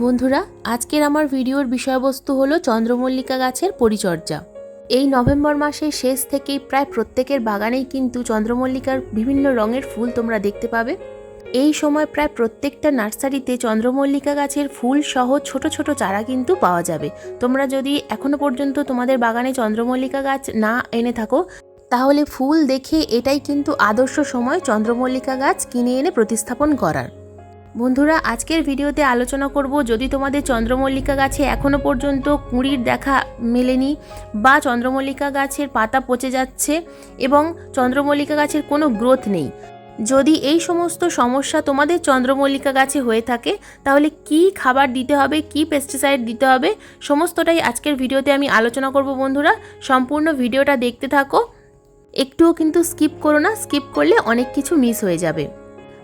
বন্ধুরা, আজকের আমার ভিডিওর বিষয়বস্তু হলো চন্দ্রমল্লিকা গাছের পরিচর্যা। এই নভেম্বর মাসের শেষ থেকেই প্রায় প্রত্যেকের বাগানেই কিন্তু চন্দ্রমল্লিকার বিভিন্ন রঙের ফুল তোমরা দেখতে পাবে। এই সময় প্রায় প্রত্যেকটা নার্সারিতে চন্দ্রমল্লিকা গাছের ফুল সহ ছোট ছোট চারা কিন্তু পাওয়া যাবে। তোমরা যদি এখনও পর্যন্ত তোমাদের বাগানে চন্দ্রমল্লিকা গাছ না এনে থাকো, তাহলে ফুল দেখে এটাই কিন্তু আদর্শ সময় চন্দ্রমল্লিকা গাছ কিনে এনে প্রতিস্থাপন করার। বন্ধুরা, আজকের ভিডিওতে আলোচনা করব যদি তোমাদের চন্দ্রমল্লিকা গাছে এখনও পর্যন্ত কুঁড়ির দেখা মেলেনি বা চন্দ্রমল্লিকা গাছের পাতা পচে যাচ্ছে এবং চন্দ্রমল্লিকা গাছের কোনো গ্রোথ নেই, যদি এই সমস্ত সমস্যা তোমাদের চন্দ্রমল্লিকা গাছে হয়ে থাকে, তাহলে কি খাবার দিতে হবে, কি পেস্টিসাইড দিতে হবে, সমস্তটাই আজকের ভিডিওতে আমি আলোচনা করব বন্ধুরা। সম্পূর্ণ ভিডিওটা দেখতে থাকো। একটুও কিন্তু স্কিপ করো না স্কিপ করলে অনেক কিছু মিস হয়ে যাবে।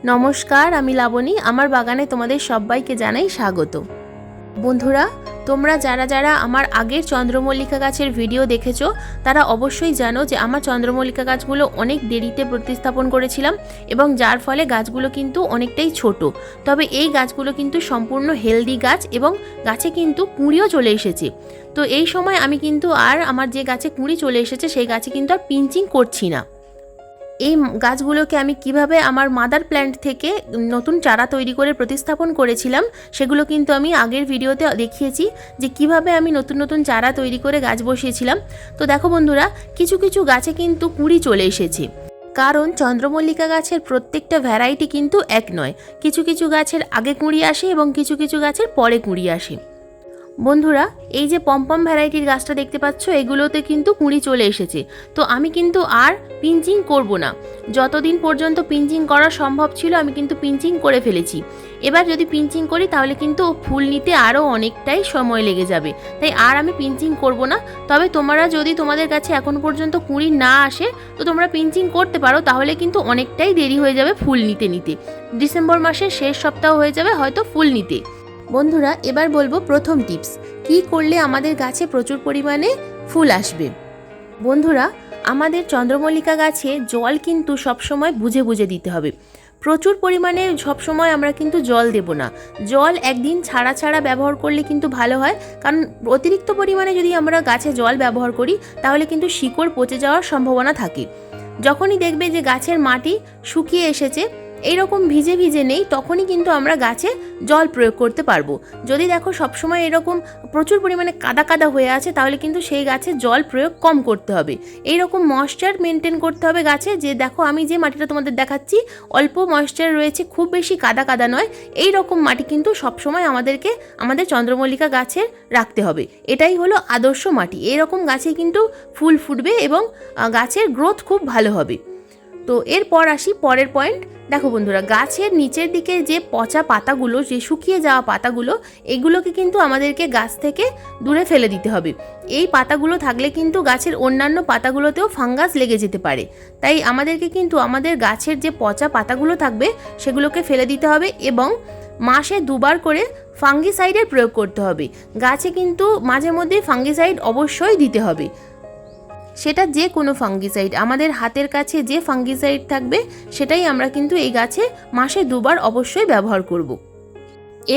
নমস্কার, আমি লাবণী। আমার বাগানে তোমাদের সবাইকে জানাই স্বাগত। বন্ধুরা, তোমরা যারা যারা আমার আগের চন্দ্রমল্লিকা গাছের ভিডিও দেখেছ, তারা অবশ্যই জানো যে আমার চন্দ্রমল্লিকা গাছগুলো অনেক দেরিতে প্রতিস্থাপন করেছিলাম এবং যার ফলে গাছগুলো কিন্তু অনেকটাই ছোট। তবে এই গাছগুলো কিন্তু সম্পূর্ণ হেলদি গাছ এবং গাছে কিন্তু কুঁড়িও চলে এসেছে। তো এই সময় আমি কিন্তু আর আমার যে গাছে কুঁড়ি চলে এসেছে, সেই গাছে কিন্তু আর পিঞ্চিং করছি না। এই গাছগুলোকে আমি কীভাবে আমার মাদার প্ল্যান্ট থেকে নতুন চারা তৈরি করে প্রতিস্থাপন করেছিলাম, সেগুলো কিন্তু আমি আগের ভিডিওতে দেখিয়েছি যে কীভাবে আমি নতুন নতুন চারা তৈরি করে গাছ বসিয়েছিলাম। তো দেখো বন্ধুরা, কিছু কিছু গাছে কিন্তু কুড়ি চলে এসেছে। কারণ চন্দ্রমল্লিকা গাছের প্রত্যেকটা ভ্যারাইটি কিন্তু এক নয়। কিছু কিছু গাছের আগে কুঁড়ি আসে এবং কিছু কিছু গাছের পরে কুঁড়ি আসে। বন্ধুরা, এই যে পম্পম ভ্যারাইটির গাছটা দেখতে পাচ্ছ, এগুলোতে কিন্তু কুঁড়ি চলে এসেছে। তো আমি কিন্তু আর পিঞ্চিং করব না। যতদিন পর্যন্ত পিঞ্চিং করা সম্ভব ছিল, আমি কিন্তু পিঞ্চিং করে ফেলেছি। এবার যদি পিঞ্চিং করি, তাহলে কিন্তু ফুল নিতে আরও অনেকটাই সময় লেগে যাবে। তাই আর আমি পিঞ্চিং করব না। তবে তোমরা যদি তোমাদের কাছে এখন পর্যন্ত কুঁড়ি না আসে, তো তোমরা পিঞ্চিং করতে পারো, তাহলে কিন্তু অনেকটাই দেরি হয়ে যাবে ফুল নিতে নিতে। ডিসেম্বর মাসের শেষ সপ্তাহ হয়ে যাবে হয়তো ফুল নিতে। বন্ধুরা, এবার বলব প্রথম টিপস। কি করলে আমাদের গাছে প্রচুর পরিমাণে ফুল আসবে? বন্ধুরা, আমাদের চন্দ্রমল্লিকা গাছে জল কিন্তু সবসময় বুঝে বুঝে দিতে হবে। প্রচুর পরিমাণে সবসময় আমরা কিন্তু জল দেব না। জল একদিন ছাড়া ছাড়া ব্যবহার করলে কিন্তু ভালো হয়। কারণ অতিরিক্ত পরিমাণে যদি আমরা গাছে জল ব্যবহার করি, তাহলে কিন্তু শিকড় পচে যাওয়ার সম্ভাবনা থাকে। যখনই দেখবে যে গাছের মাটি শুকিয়ে এসেছে এইরকম ভিজে ভিজে নেই, তখনই কিন্তু আমরা গাছে জল প্রয়োগ করতে পারব। যদি দেখো সবসময় এরকম প্রচুর পরিমাণে কাদা কাদা হয়ে আছে, তাহলে কিন্তু সেই গাছে জল প্রয়োগ কম করতে হবে। এই রকম ময়েশ্চার মেনটেন করতে হবে গাছে যে দেখো আমি যে মাটিটা তোমাদের দেখাচ্ছি, অল্প ময়শ্চার রয়েছে, খুব বেশি কাদা কাদা নয়। এই রকম মাটি কিন্তু সবসময় আমাদেরকে, আমাদের চন্দ্রমল্লিকা গাছে রাখতে হবে। এটাই হলো আদর্শ মাটি। এরকম গাছে কিন্তু ফুল ফুটবে এবং গাছের গ্রোথ খুব ভালো হবে। তো এরপর আসি পরের পয়েন্ট দেখো বন্ধুরা, গাছের নিচের দিকে যে পচা পাতাগুলো, যে শুকিয়ে যাওয়া পাতাগুলো, এগুলোকে কিন্তু আমাদেরকে গাছ থেকে দূরে ফেলে দিতে হবে। এই পাতাগুলো থাকলে কিন্তু গাছের অন্যান্য পাতাগুলোতেও ফাঙ্গাস লেগে যেতে পারে। তাই আমাদেরকে কিন্তু আমাদের গাছের যে পচা পাতাগুলো থাকবে, সেগুলোকে ফেলে দিতে হবে এবং মাসে দুবার করে ফাঙ্গিসাইডের প্রয়োগ করতে হবে। গাছে কিন্তু মাঝে মধ্যে ফাঙ্গিসাইড অবশ্যই দিতে হবে। সেটা যে কোনো ফাঙ্গিসাইড আমাদের হাতের কাছে যে ফাঙ্গিসাইড থাকবে, সেটাই আমরা কিন্তু এই গাছে মাসে দুবার অবশ্যই ব্যবহার করব।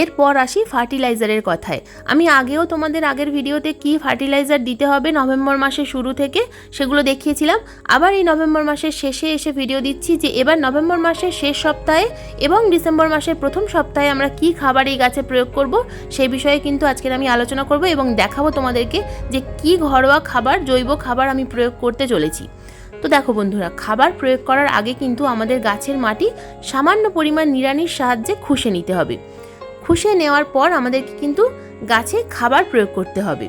এরপর আসি ফার্টিলাইজারের কথায়। আমি আগেও তোমাদের আগের ভিডিওতে কি ফার্টিলাইজার দিতে হবে নভেম্বর মাসের শুরু থেকে সেগুলো দেখিয়েছিলাম। আবার এই নভেম্বর মাসের শেষে এসে ভিডিও দিচ্ছি যে এবার নভেম্বর মাসের শেষ সপ্তাহে এবং ডিসেম্বর মাসের প্রথম সপ্তাহে আমরা কি খাবার এই গাছে প্রয়োগ করব সেই বিষয়ে কিন্তু আজকের আমি আলোচনা করব এবং দেখাবো তোমাদেরকে যে কি ঘরোয়া খাবার, জৈব খাবার আমি প্রয়োগ করতে চলেছি। তো দেখো বন্ধুরা, খাবার প্রয়োগ করার আগে কিন্তু আমাদের গাছের মাটি সামান্য পরিমাণ নিড়ানির সাহায্যে খুশে নিতে হবে। খুশে নেওয়ার পর আমাদেরকে কিন্তু গাছে খাবার প্রয়োগ করতে হবে।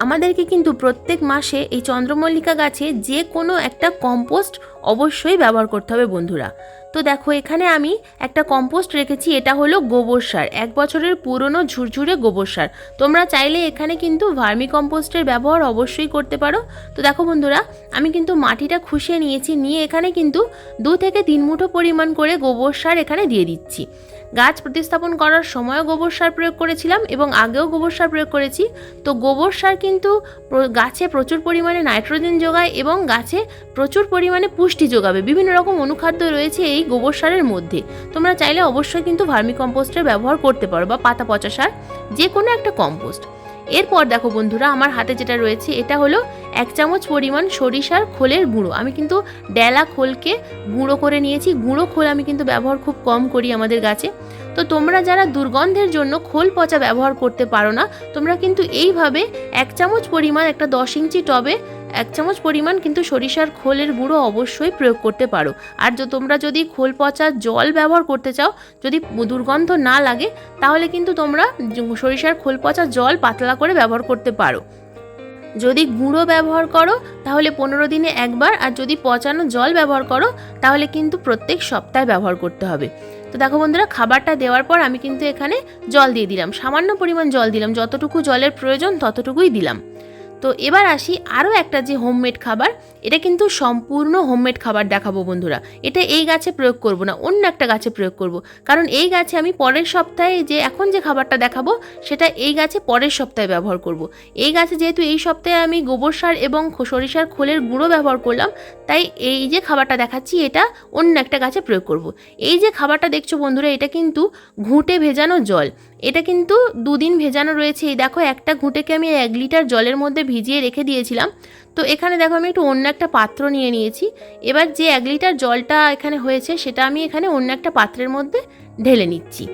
আমাদেরকে কিন্তু প্রত্যেক মাসে এই চন্দ্রমল্লিকা গাছে যে কোনো একটা কম্পোস্ট অবশ্যই ব্যবহার করতে হবে বন্ধুরা। তো দেখো এখানে আমি একটা কম্পোস্ট রেখেছি, এটা হলো গোবর সার। এক বছরের পুরনো ঝুরঝুরে গোবর সার। তোমরা চাইলে এখানে কিন্তু ভার্মি কম্পোস্টের ব্যবহার অবশ্যই করতে পারো। তো দেখো বন্ধুরা, আমি কিন্তু মাটিটা খুশিয়ে নিয়েছি, নিয়ে এখানে কিন্তু দু থেকে তিন মুঠো পরিমাণ করে গোবর সার এখানে দিয়ে দিচ্ছি। গাছ প্রতিস্থাপন করার সময়ও গোবর সার প্রয়োগ করেছিলাম এবং আগেও গোবর সার প্রয়োগ করেছি। তো গোবর সার কিন্তু গাছে প্রচুর পরিমাণে নাইট্রোজেন যোগায় এবং গাছে প্রচুর পরিমাণে পুষ্টি যোগাবে। বিভিন্ন রকম অনুখাদ্য রয়েছে এই গোবর সারের মধ্যে। তোমরা চাইলে অবশ্যই কিন্তু ভার্মি কম্পোস্টের ব্যবহার করতে পারো বা পাতা পচা সার যে কোনো একটা কম্পোস্ট। এরপর দেখো বন্ধুরা, আমার হাতে যেটা রয়েছে, এটা হলো এক চামচ পরিমাণ সরিষার খোলের গুঁড়ো। আমি কিন্তু ডেলা খোলকে গুঁড়ো করে নিয়েছি। গুঁড়ো খোল আমি কিন্তু ব্যবহার খুব কম করি আমাদের গাছে। তো তোমরা যারা দুর্গন্ধের জন্য খোল পচা ব্যবহার করতে পারো না, তোমরা কিন্তু এইভাবে এক চামচ পরিমাণ একটা দশ ইঞ্চি টবে এক চামচ পরিমাণ কিন্তু সরিষার খোলের গুঁড়ো অবশ্যই প্রয়োগ করতে পারো। আর তোমরা যদি খোল পচা জল ব্যবহার করতে চাও, যদি দুর্গন্ধ না লাগে, তাহলে কিন্তু তোমরা সরিষার খোল পচা জল পাতলা করে ব্যবহার করতে পারো। যদি গুঁড়ো ব্যবহার করো, তাহলে পনেরো দিনে একবার, আর যদি পচানো জল ব্যবহার করো, তাহলে কিন্তু প্রত্যেক সপ্তাহে ব্যবহার করতে হবে। তো দেখো বন্ধুরা, খাবারটা দেওয়ার পর আমি কিন্তু এখানে জল দিয়ে দিলাম। সামান্য পরিমাণ জল দিলাম। যতটুকু জলের প্রয়োজন, ততটুকুই দিলাম। তো এবার আসি আরও একটা যে হোমমেড খাবার, এটা কিন্তু সম্পূর্ণ হোমমেড খাবার দেখাবো বন্ধুরা এটা এই গাছে প্রয়োগ করব না, অন্য একটা গাছে প্রয়োগ করব কারণ এই গাছে আমি পরের সপ্তাহে যে এখন যে খাবারটা দেখাবো, সেটা এই গাছে পরের সপ্তাহে ব্যবহার করব। এই গাছে যেহেতু এই সপ্তাহে আমি গোবর সার এবং সরিষার খোলের গুঁড়ো ব্যবহার করলাম, তাই এই যে খাবারটা দেখাচ্ছি, এটা অন্য একটা গাছে প্রয়োগ করব। এই যে খাবারটা দেখছ বন্ধুরা, এটা কিন্তু ঘুঁটে ভেজানো জল এটা কিন্তু দুদিন ভেজানো রয়েছে। এই দেখো, একটা ঘুঁটেকে আমি এক লিটার জলের মধ্যে ভিজিয়ে রেখে দিয়েছিলাম। তো এখানে দেখো, আমি একটু অন্য একটা পাত্র নিয়ে নিয়েছি। এবার যে এক লিটার জলটা এখানে হয়েছে, সেটা আমি এখানে অন্য একটা পাত্রের মধ্যে ঢেলে নিচ্ছি।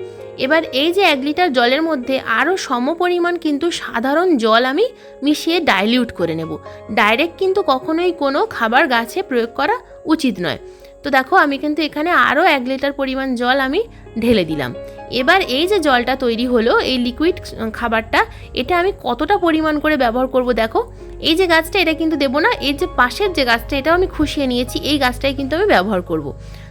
এবার এই যে এক লিটার জলের মধ্যে আরও সম পরিমাণ কিন্তু সাধারণ জল আমি মিশিয়ে ডাইলিউট করে নেব। ডাইরেক্ট কিন্তু কখনোই কোনো খাবার গাছে প্রয়োগ করা উচিত নয়। তো দেখো, আমি কিন্তু এখানে আরও এক লিটার পরিমাণ জল আমি ঢেলে দিলাম। এবার এই যে জলটা তৈরি হলো, এই লিকুইড খাবারটা, এটা আমি কতটা পরিমাণ করে ব্যবহার করব দেখো। এই যে গাছটা, এটা কিন্তু দেবো না এই যে পাশের যে গাছটা, এটাও আমি খুশিয়ে নিয়েছি, এই গাছটাই কিন্তু আমি ব্যবহার করব।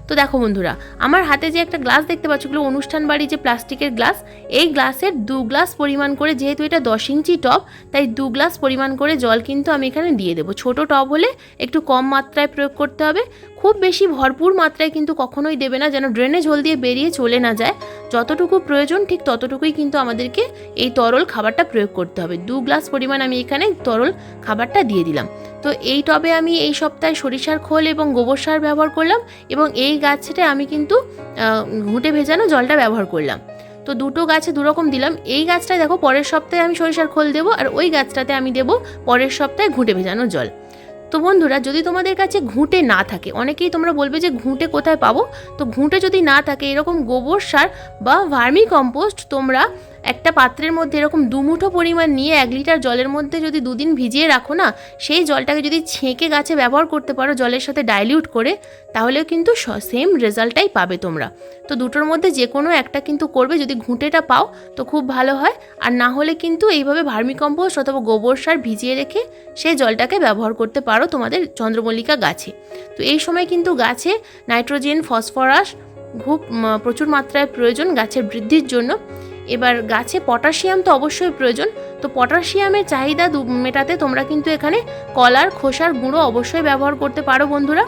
তো দেখো বন্ধুরা, আমার হাতে যে একটা গ্লাস দেখতে পাচ্ছ ওগুলো অনুষ্ঠান বাড়ি যে প্লাস্টিকের গ্লাস এই গ্লাসের দু গ্লাস পরিমাণ করে, যেহেতু এটা দশ ইঞ্চি টব তাই দু গ্লাস পরিমাণ করে জল কিন্তু আমি এখানে দিয়ে দেবো। ছোট টব হলে একটু কম মাত্রায় প্রয়োগ করতে হবে। খুব বেশি ভরপুর মাত্রায় কিন্তু কখনোই দেবে না, যেন ড্রেনেজ হোল দিয়ে বেরিয়ে চলে না যায়। যতটুকু প্রয়োজন, ঠিক ততটুকুই কিন্তু আমাদেরকে এই তরল খাবারটা প্রয়োগ করতে হবে। দু গ্লাস পরিমাণ আমি এখানে তরল খাবারটা দিয়ে দিলাম। তো এই টবে আমি এই সপ্তাহে সরিষার খোল এবং গোবর সার ব্যবহার করলাম এবং এই গাছটা আমি কিন্তু ঘুঁটে ভেজানো জলটা ব্যবহার করলাম। তো দুটো গাছে দুরকম দিলাম। এই গাছটায় দেখো, পরের সপ্তাহে আমি সরিষার খোল দেবো আর ওই গাছটাতে আমি দেবো পরের সপ্তাহে ঘুঁটে ভেজানো জল। তো বন্ধুরা, যদি তোমাদের কাছে ঘুঁটে না থাকে, অনেকেই তোমরা বলবে যে ঘুঁটে কোথায় পাবো? তো ঘুঁটে যদি না থাকে, এরকম গোবর সার বা ভার্মি কম্পোস্ট তোমরা একটা পাত্রের মধ্যে এরকম দুমুঠো পরিমাণ নিয়ে এক লিটার জলের মধ্যে যদি দুদিন ভিজিয়ে রাখো না, সেই জলটাকে যদি ছেঁকে গাছে ব্যবহার করতে পারো জলের সাথে ডাইলিউট করে, তাহলেও কিন্তু সেম রেজাল্টটাই পাবে তোমরা। তো দুটোর মধ্যে যে কোনো একটা কিন্তু করবে, যদি ঘুঁটেটা পাও তো খুব ভালো হয়। আর না হলে কিন্তু এইভাবে ভার্মিকম্পোস্ট অথবা গোবর সার ভিজিয়ে রেখে সেই জলটাকে ব্যবহার করতে পারো তোমাদের চন্দ্রমল্লিকা গাছে। তো এই সময় কিন্তু গাছে নাইট্রোজেন, ফসফরাস খুব প্রচুর মাত্রায় প্রয়োজন গাছের বৃদ্ধির জন্য। এবার গাছে পটাশিয়াম তো অবশ্যই প্রয়োজন। তো পটাশিয়ামের চাহিদা মেটাতে তোমরা কিন্তু এখানে কলার, খোসার গুঁড়ো অবশ্যই ব্যবহার করতে পারো বন্ধুরা।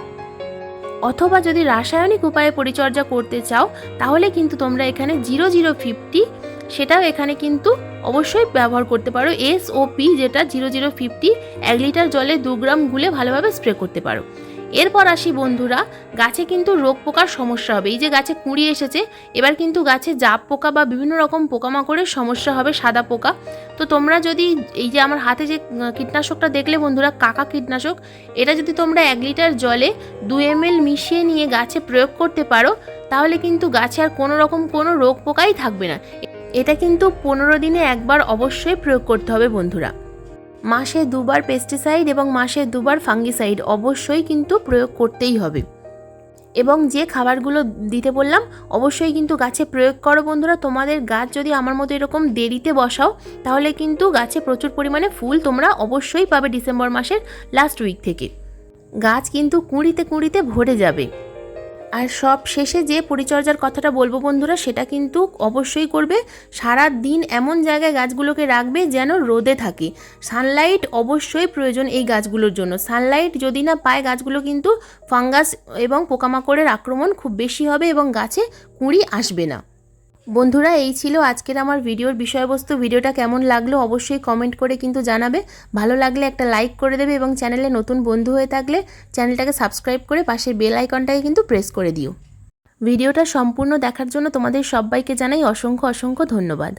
অথবা যদি রাসায়নিক উপায়ে পরিচর্যা করতে চাও, তাহলে কিন্তু তোমরা এখানে জিরো জিরো ফিফটি সেটাও এখানে কিন্তু অবশ্যই ব্যবহার করতে পারো। এস ও পি যেটা জিরো জিরো ফিফটি, এক লিটার জলে দু গ্রাম গুলে ভালোভাবে স্প্রে করতে পারো। এরপর আসি বন্ধুরা, গাছে কিন্তু রোগ পোকার সমস্যা হবে। এই যে গাছে কুঁড়ি এসেছে, এবার কিন্তু গাছে জাপ পোকা বা বিভিন্ন রকম পোকামাকড়ের সমস্যা হবে, সাদা পোকা। তো তোমরা যদি এই যে আমার হাতে যে কীটনাশকটা দেখলে বন্ধুরা, কাকা কীটনাশক, এটা যদি তোমরা এক লিটার জলে দু এম এল মিশিয়ে নিয়ে গাছে প্রয়োগ করতে পারো, তাহলে কিন্তু গাছে আর কোনো রকম কোনো রোগ পোকাই থাকবে না। এটা কিন্তু পনেরো দিনে একবার অবশ্যই প্রয়োগ করতে হবে বন্ধুরা। মাসে দুবার পেস্টিসাইড এবং মাসে দুবার ফাঙ্গিসাইড অবশ্যই কিন্তু প্রয়োগ করতেই হবে। এবং যে খাবারগুলো দিতে বললাম, অবশ্যই কিন্তু গাছে প্রয়োগ করো বন্ধুরা। তোমাদের গাছ যদি আমার মতো এরকম দেরিতে বসাও, তাহলে কিন্তু গাছে প্রচুর পরিমাণে ফুল তোমরা অবশ্যই পাবে ডিসেম্বর মাসের লাস্ট উইক থেকে। গাছ কিন্তু কুঁড়িতে কুঁড়িতে ভরে যাবে। আর সব শেষে যে পরিচর্যার কথাটা বলব বন্ধুরা, সেটা কিন্তু অবশ্যই করবে। সারা দিন এমন জায়গায় গাছগুলোকে রাখবে যেন রোদে থাকে। সানলাইট অবশ্যই প্রয়োজন এই গাছগুলোর জন্য। সানলাইট যদি না পায়, গাছগুলো কিন্তু ফাঙ্গাস এবং পোকামাকড়ের আক্রমণ খুব বেশি হবে এবং গাছে কুঁড়ি আসবে না। বন্ধুরা, এই ছিল আজকের আমার ভিডিওর বিষয়বস্তু। ভিডিওটা কেমন লাগল অবশ্যই কমেন্ট করে কিন্তু জানাবে। ভালো লাগলে একটা লাইক করে দেবে এবং চ্যানেলে নতুন বন্ধু হয়ে থাকলে চ্যানেলটাকে সাবস্ক্রাইব করে পাশের বেল আইকনটাকে কিন্তু প্রেস করে দিও। ভিডিওটা সম্পূর্ণ দেখার জন্য তোমাদের সবাইকে জানাই অসংখ্য অসংখ্য ধন্যবাদ।